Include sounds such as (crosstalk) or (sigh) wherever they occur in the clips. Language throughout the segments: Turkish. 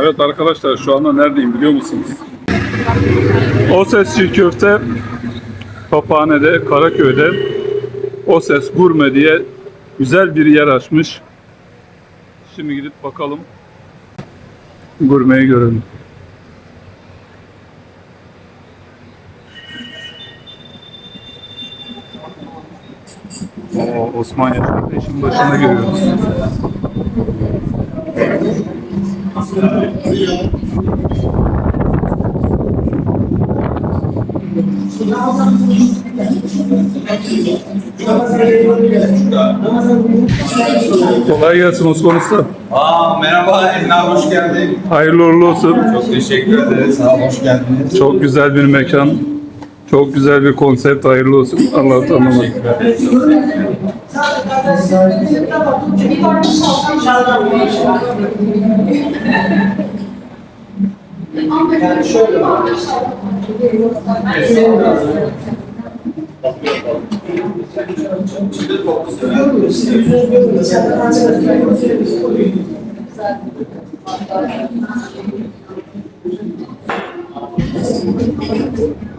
Evet arkadaşlar şu anda neredeyim biliyor musunuz? O ses çiğ köfte Paphane'de, Karaköy'de O ses gurme diye güzel bir yer açmış. Şimdi gidip bakalım. Gurmeyi görelim. Oo, Osman Yaşar işin başına geliyoruz. Kolay gelsin Osman Usta. Aa merhaba Enver hoş geldin. Hayırlı uğurlu olsun. Çok teşekkür ederiz. Sağ ol, hoş geldiniz. Çok güzel bir mekan. Çok güzel bir konsept. Hayırlı olsun. Allah tanımak.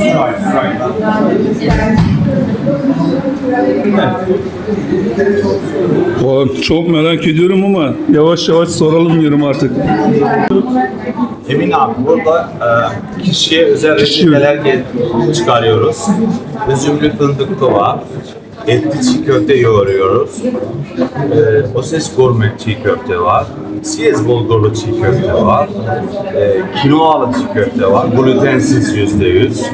Right, right. Vallahi Çok merak ediyorum ama yavaş yavaş soralım diyorum artık. Emin abi burada e, kişiye özel reçeteler çıkarıyoruz. Üzümlü fındıklı var. Etli çiğ köfte yoğuruyoruz. E, o ses gurme çiğ köfte var. Siyez bulgurlu çiğ köfte var. E, kinoalı çiğ köfte var. Glutensiz yüzde yüz.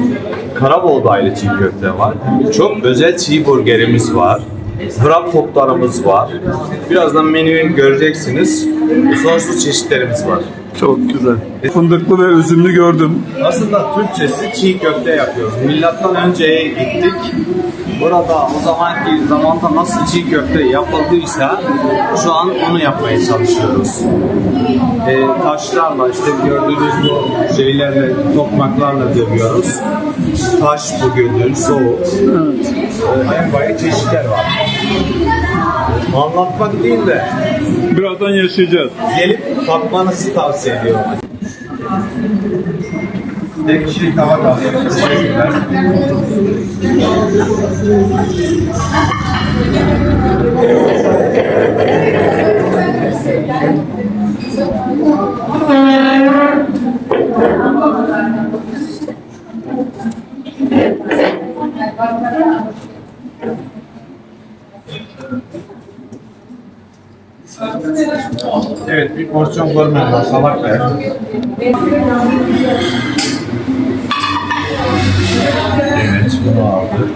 Kara buğdaylı çiğ köfte var. Çok özel çiğ burgerimiz var. Wrap toplarımız var. Birazdan menüyü göreceksiniz. Sonsuz çeşitlerimiz var. Çok güzel. Fındıklı ve üzümlü gördüm. Aslında Türkçesi çiğ köfte yapıyoruz. Milattan önceye gittik. Burada o zamanki zamanda nasıl çiğ köfte yapıldıysa şu an onu yapmaya çalışıyoruz. Ee, taşlarla işte gördüğünüz bu şeylerle, tokmaklarla dövüyoruz. Taş bu gödür, soğuk. Ee, en bayi çeşitler var. Anlatmak değil de Birazdan yaşayacağız. gelip tatmanızı tavsiye ediyorum. Tek kişilik tava. Teşekkürler. Evet, bir porsiyon gurme var, salak ver. Evet, bunu aldık.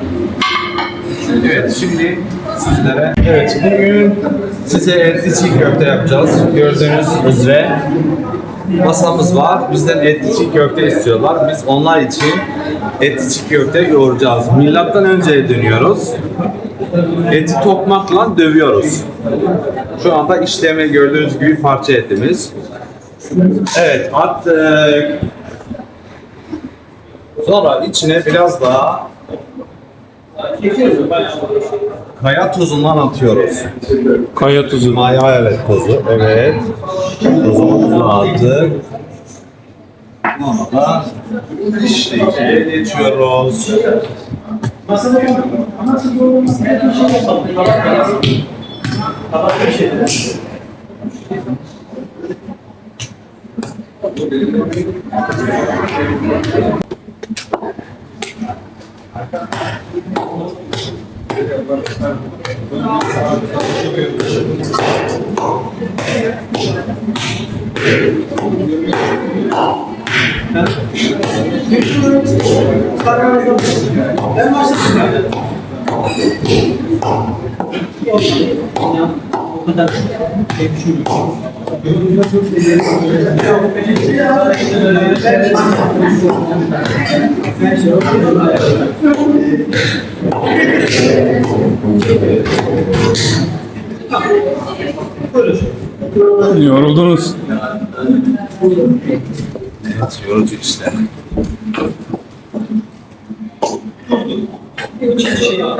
Evet, şimdi sizlere... Evet, bugün size etli çiğ köfte yapacağız. Gördüğünüz üzere masamız var. Bizden etli çiğ köfte istiyorlar. Biz onlar için etli çiğ köfte yoğuracağız. Milattan önceye dönüyoruz. Eti tokmakla dövüyoruz. Şu anda işleme gördüğünüz gibi parça etimiz. Evet attık. Sonra içine biraz daha kaya tuzundan atıyoruz. Kaya tuzu. Maya evet tozu. Evet. Tuzumuzu attık. Sonra da işleyiciye geçiyoruz. Nasıl doğrulması gerekecek? Tabak bir şey Ben başladım. Yoruldunuz. Evet, yorucu işler. Erkan.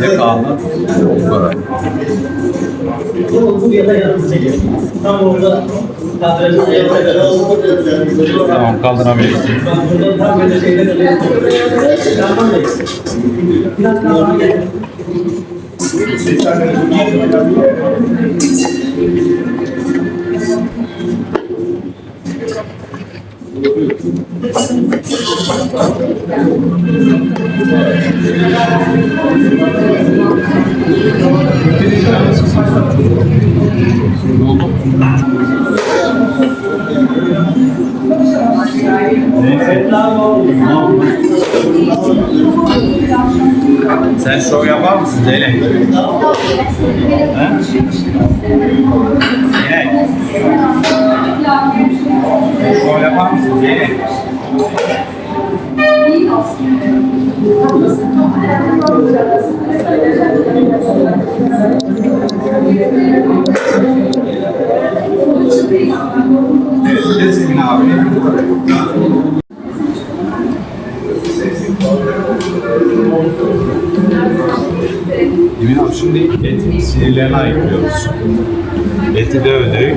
Ne kaldı? Bu kadar. Tam orada kadrajın yerine Tamam kaldırabilirsin. Burada tam böyle şeyler oluyor. Yapamayız. Biraz daha Sen şov yapar mısın Zeynep? Zeynep. Şov yapar mısın Zeynep? Evet, Nesrin abi. Emin abi şimdi etin sinirlerini ayıklıyoruz. Eti dövdük.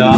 Yağ.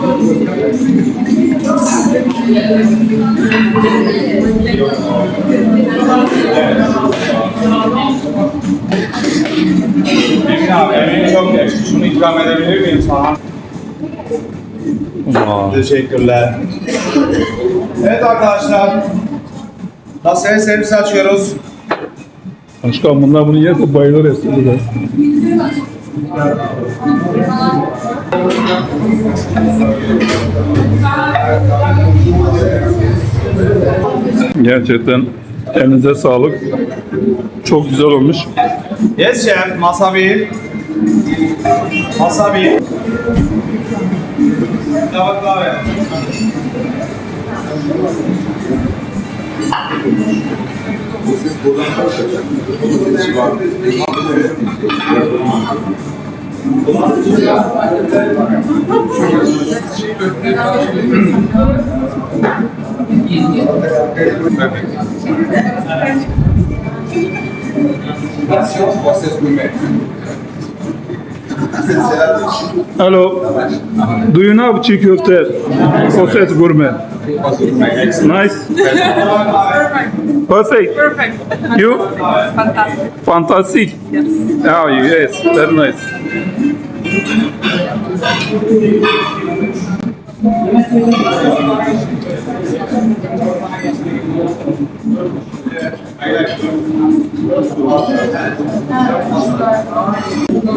Kalsın ama. Emin abi emeğin çok geçti. Şunu ikram edebilir miyim sana? Teşekkürler. Evet arkadaşlar. Masaya servis açıyoruz. Başkan bunlar bunu yerse bayılır eski de. Gerçekten elinize sağlık. Çok güzel olmuş. Yes chef, masa bir. Masa gurme. Hello. Do you know çiğ köfte? Nice. Perfect. Perfect. Perfect. You? Fantastic. Fantastic. Yes. Oh, yes. Very nice. Thank you.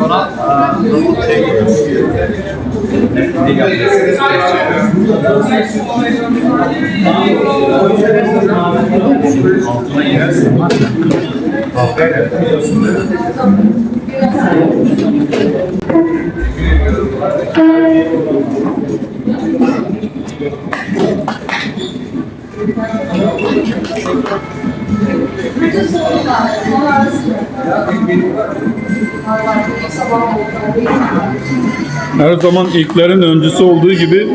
Bana Davut Tevgül Altına girersin. Kavgayla biliyorsun değil mi? Thank you. Her zaman ilklerin öncüsü olduğu gibi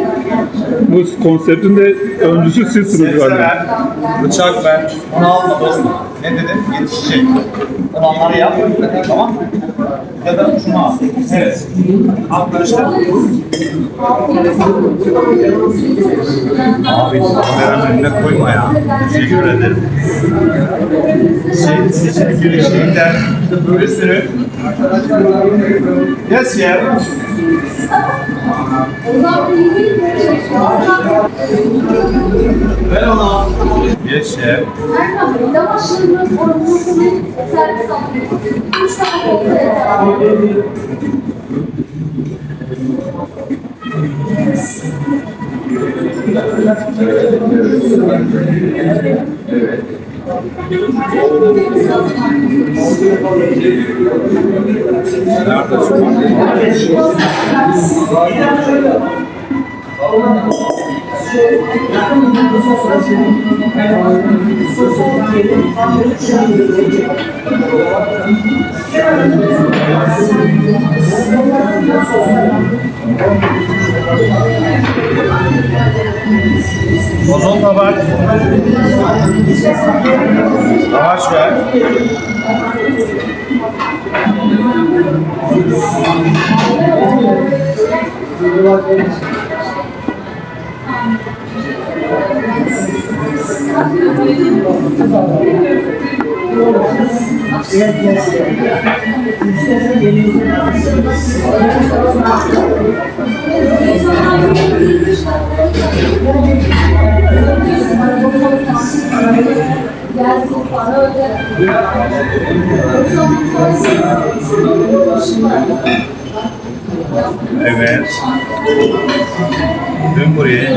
bu konseptin de öncüsü sizsiniz galiba. bıçak ver. Onu alma dostum. Ne dedim? Yetişecek. Olanları yap. Tamam mı? Ya da al. Evet. Arkadaşlar. Abi kameranın önüne koyma ya. Teşekkür ederim. Şey, seçim girişimler sürü. Yes, yeah. Ver. Yes, yeah. Erkan Bey, lavaşlarımız oranımızın servis alıyoruz. Üç tane olsa yeter. Ozon tabak. Lavaş ver. Bana öyle. Evet. Dön buraya.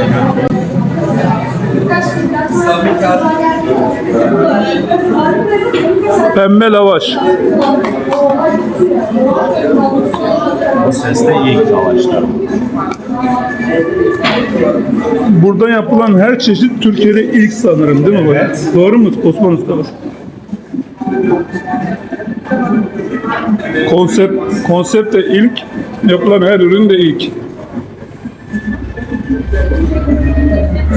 Pembe lavaş. Bu sesle ilk lavaşlar. Burada yapılan her çeşit Türkiye'de ilk sanırım değil mi? Evet. Doğru mu Osman Usta? Konsept, konsept de ilk, yapılan her ürün de ilk.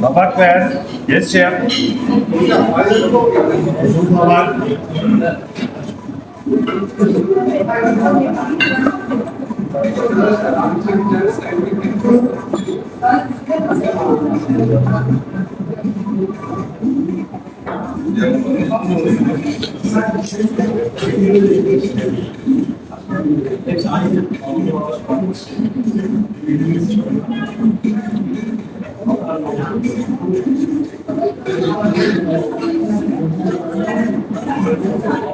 Tabak ver. Geç şey yap. Uzun tabak.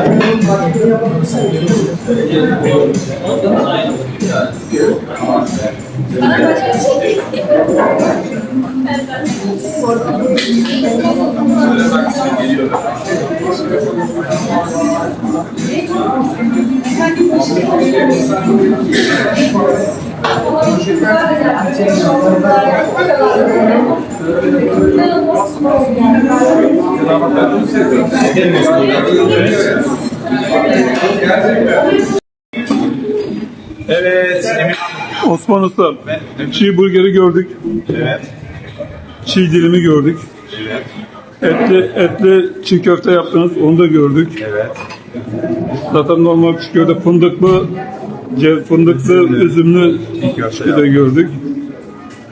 Bana başka şey Efendim, Evet. Osman Usta, çiğ burgeri gördük, Evet. çiğ dilimi gördük. Evet. Etli, etli çiğ köfte yaptınız, onu da gördük. Evet. Zaten normal çiğ köfte fındıklı, fındıklı, üzümlü köfte bir de gördük.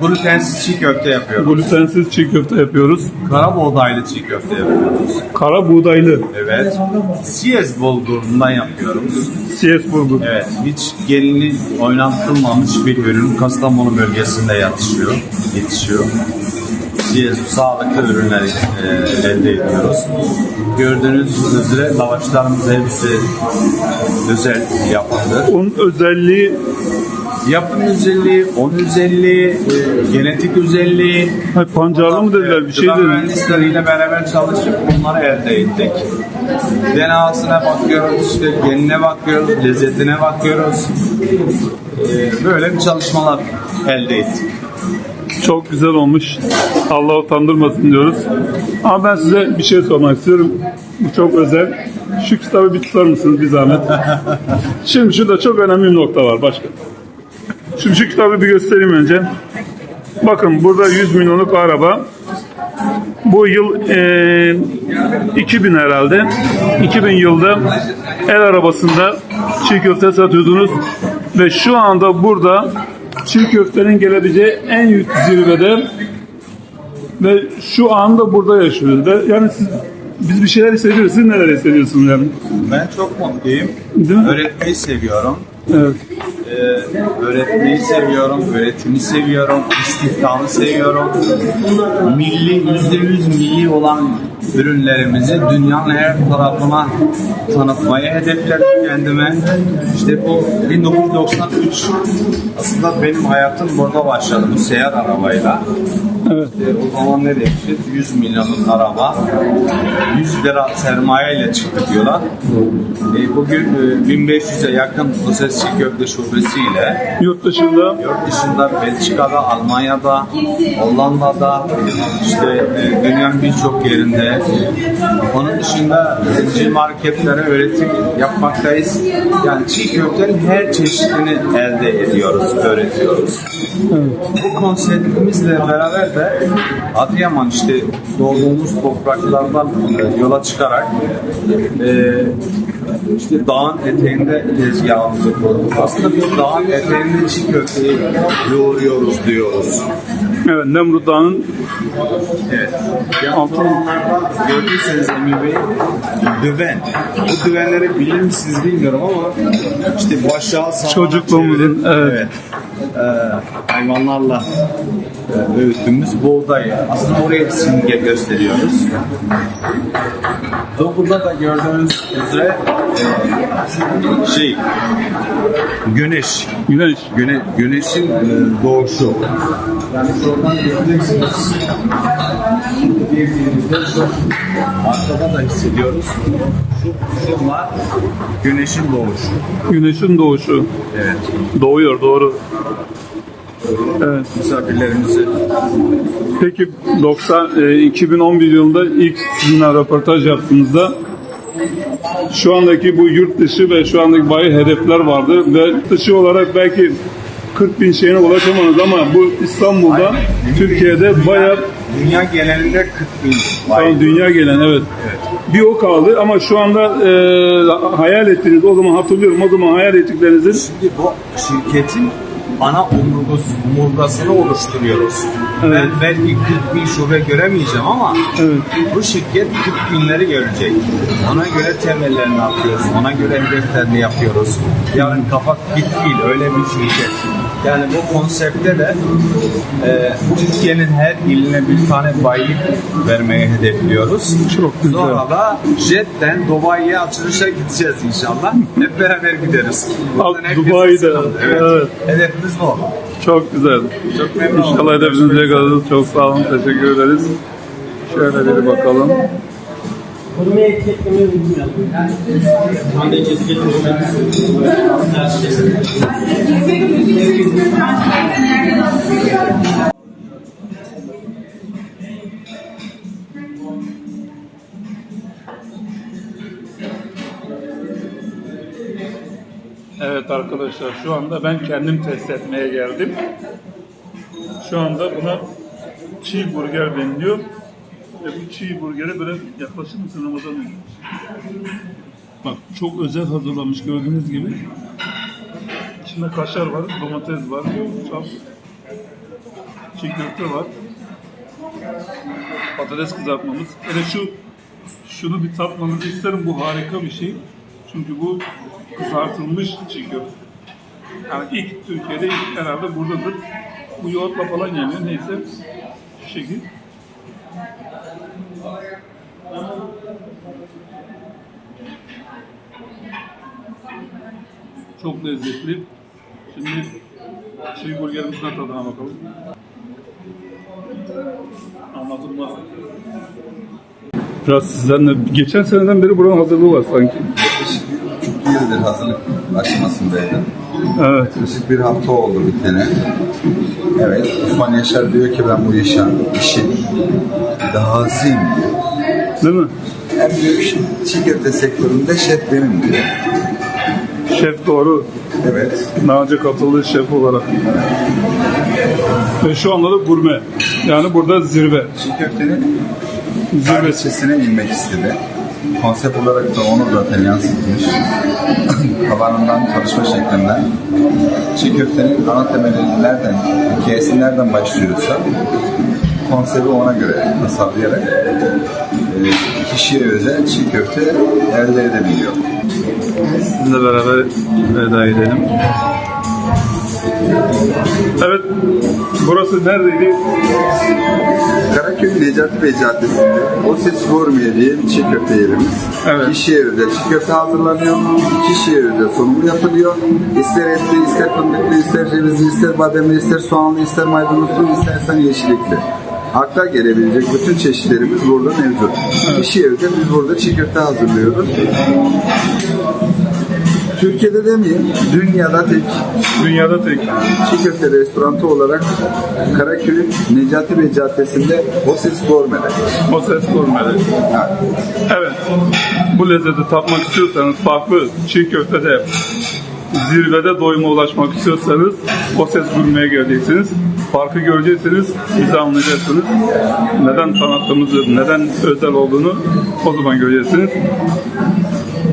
Glutensiz çiğ köfte yapıyoruz. Glutensiz çiğ köfte yapıyoruz. Kara buğdaylı çiğ köfte yapıyoruz. Kara buğdaylı, Evet. Siyez bulgurundan yapıyoruz. CS bulgur. Evet. Hiç gelini oynatılmamış bir ürün Kastamonu bölgesinde yetişiyor. Yetişiyor. Siyez sağlıklı ürünleri e, elde ediyoruz. Gördüğünüz üzere lavaşlarımız hepsi özel yapımdır. Onun özelliği Yapım özelliği, on özelliği, e, genetik özelliği. ha, pancarlı mı dediler, bir şey dediler. mühendisleriyle beraber çalışıp bunları elde ettik. DNA'sına bakıyoruz, işte genine bakıyoruz, lezzetine bakıyoruz. E, böyle bir çalışmalar elde ettik. Çok güzel olmuş. Allah utandırmasın diyoruz. Ama ben size bir şey sormak istiyorum. Bu çok özel. Şu kitabı bir tutar mısınız bir zahmet? (laughs) Şimdi şurada çok önemli bir nokta var başka. Şimdi şu kitabı bir göstereyim önce. Bakın burada 100 milyonluk araba. Bu yıl e, 2000 herhalde. 2000 yılda el arabasında çiğ köfte satıyordunuz ve şu anda burada çiğ köftenin gelebileceği en yük zirvede ve şu anda burada yaşıyoruz. Ve yani siz, biz bir şeyler hissediyoruz. Siz neler hissediyorsunuz yani? Ben çok mutluyum. Değil mi? Öğretmeyi seviyorum. Evet. Ee, öğretmeyi seviyorum, öğretimi seviyorum, istihdamı seviyorum. Milli, yüzde yüz milli olan ürünlerimizi dünyanın her tarafına tanıtmayı hedefledim kendime. İşte bu 1993 aslında benim hayatım burada başladı bu seyahat arabayla. Evet. E, o zaman ne demişiz? 100 milyonluk araba, 100 lira sermaye ile çıktık yola. E, bugün e, 1500'e yakın proses çiğ köfte şubesiyle Yurt dışında yurt dışında Belçika'da, Almanya'da, Hollanda'da, işte e, dünyanın birçok yerinde. Onun dışında zincir marketlere öğretim yapmaktayız. Yani çiğ köftenin her çeşidini elde ediyoruz, öğretiyoruz. Bu konseptimizle beraber de Adıyaman işte doğduğumuz topraklardan e, yola çıkarak e, işte dağın eteğinde tezgahımızı kurduk. Aslında biz dağın eteğinde çiğ köfteyi yoğuruyoruz diyoruz. evet Nemrut Dağı'nın Evet. Gördüyseniz Emir Bey, düven. Bu düvenleri bilir misiniz bilmiyorum ama işte bu aşağı Çocukluğumuzun, çevirip, evet. Ee, hayvanlarla e, öğüttüğümüz buğdayı aslında oraya simge gösteriyoruz. Burada da gördüğünüz üzere e, şey güneş güneş. Güne, güneşin e, doğuşu. Yani şuradan göreceksiniz. Girdiğimizde şu arkada da hissediyoruz. Şu, şunlar güneşin doğuşu. Güneşin doğuşu. Evet. Doğuyor doğru. Evet. Misafirlerimizi Peki 90 e, 2011 yılında ilk sizinle röportaj yaptığınızda şu andaki bu yurt dışı ve şu andaki bayi hedefler vardı ve yurt dışı olarak belki 40 bin şeyine ulaşamadınız ama bu İstanbul'da Türkiye'de bayağı dünya genelinde 40 bin Tamam, dünya gelen evet. Bir o kaldı ama şu anda e, hayal ettiğiniz o zaman hatırlıyorum o zaman hayal ettiklerinizin Şimdi bu şirketin ana omurgası, omurgasını oluşturuyoruz. Evet. Ben belki 40 bin şube göremeyeceğim ama Evet. bu şirket 40 binleri görecek. Ona göre temellerini atıyoruz, ona göre hedeflerini yapıyoruz. Yarın kapak bit değil, öyle bir şirket. Yani bu konsepte de e, Türkiye'nin her iline bir tane bayilik vermeye hedefliyoruz. Çok güzel. Sonra da jetten Dubai'ye açılışa gideceğiz inşallah. (laughs) Hep beraber gideriz. Buradan Dubai'de. Evet. evet. Hedefimiz bu. çok güzel. Çok memnun oldum. İnşallah hedefinize yakaladınız. Çok sağ olun. Teşekkür ederiz. Şöyle bir bakalım. Konuya etiketlemeyi unutmayalım. Hande Evet arkadaşlar şu anda ben kendim test etmeye geldim. Şu anda buna çiğ burger deniliyor. Ve bu çiğ burgere böyle yaklaşır mısın Ramazan Bey? Bak çok özel hazırlamış gördüğünüz gibi. İçinde kaşar var, domates var, çap, çiğ köfte var. Patates kızartmamız. Hele şu şunu bir tatmanızı isterim. Bu harika bir şey. Çünkü bu kızartılmış çiğ köfte. Yani ilk Türkiye'de ilk herhalde buradadır. Bu yoğurtla falan yeniyor. Neyse şu şekil. Çok lezzetli. Şimdi çiğ burgerimizin tadına bakalım. Anlatılmaz. Biraz sizden de geçen seneden beri buranın hazırlığı var sanki. bir yıldır hazırlık aşamasındaydım. Evet. Yaklaşık bir hafta oldu bitene. Evet, Osman Yaşar diyor ki ben bu yaşa, işin dahasıyım diyor. Değil mi? En büyük çiğ köfte sektöründe şef benim diyor. Şef doğru. Evet, Daha önce katıldığı şef olarak. Ve şu anda da gurme. Yani burada zirve. çiğ köftenin Zirvesi. zirvesine inmek istedi. Konsept olarak da onu zaten yansıtmış. (coughs) Tabanından çalışma şeklinden. Çiğ köftenin ana temeli nereden, hikayesi nereden başlıyorsa konsepti ona göre tasarlayarak e, kişiye özel çiğ köfte elde edebiliyor. Sizinle beraber veda edelim. Evet, burası neredeydi? Karaköy Necati Bey Caddesi'nde o ses Gourmet diye bir çiğ köfte yerimiz. Evet. Kişiye özel çiğ köfte hazırlanıyor. Kişiye özel sunumu yapılıyor. İster etli, ister fındıklı, ister cevizli, ister bademli, ister soğanlı, ister maydanozlu, istersen yeşillikli. Akla gelebilecek bütün çeşitlerimiz burada mevcut. Kişiye özel biz burada çiğ köfte hazırlıyoruz. Türkiye'de demeyeyim, dünyada tek Dünyada tek. çiğ köfte restoranı olarak Karaköy Necati Bey Caddesi'nde Osis Gourmet'de. O ses. Evet, bu lezzeti tatmak istiyorsanız farklı çiğ köftede zirvede doyuma ulaşmak istiyorsanız o ses gurmeye geleceksiniz. Farkı göreceksiniz, bizi anlayacaksınız. Neden tanıttığımızı, neden özel olduğunu o zaman göreceksiniz.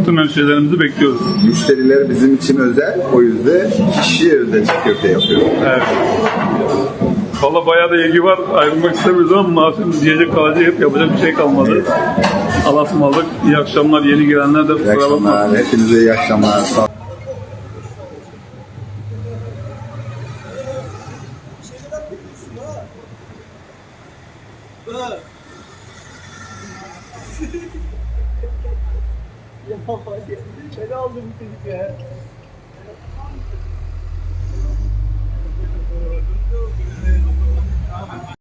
Tüm hemşehrilerimizi bekliyoruz. Müşteriler bizim için özel, o yüzden kişiye özel çiğ köfte yapıyoruz. Evet. Valla bayağı da ilgi var. Ayrılmak istemiyoruz ama maaşım diyecek kalacak hep yapacak bir şey kalmadı. Allah'a ısmarladık. İyi akşamlar. Yeni gelenler de kusura bakma. akşamlar, hepinize iyi akşamlar.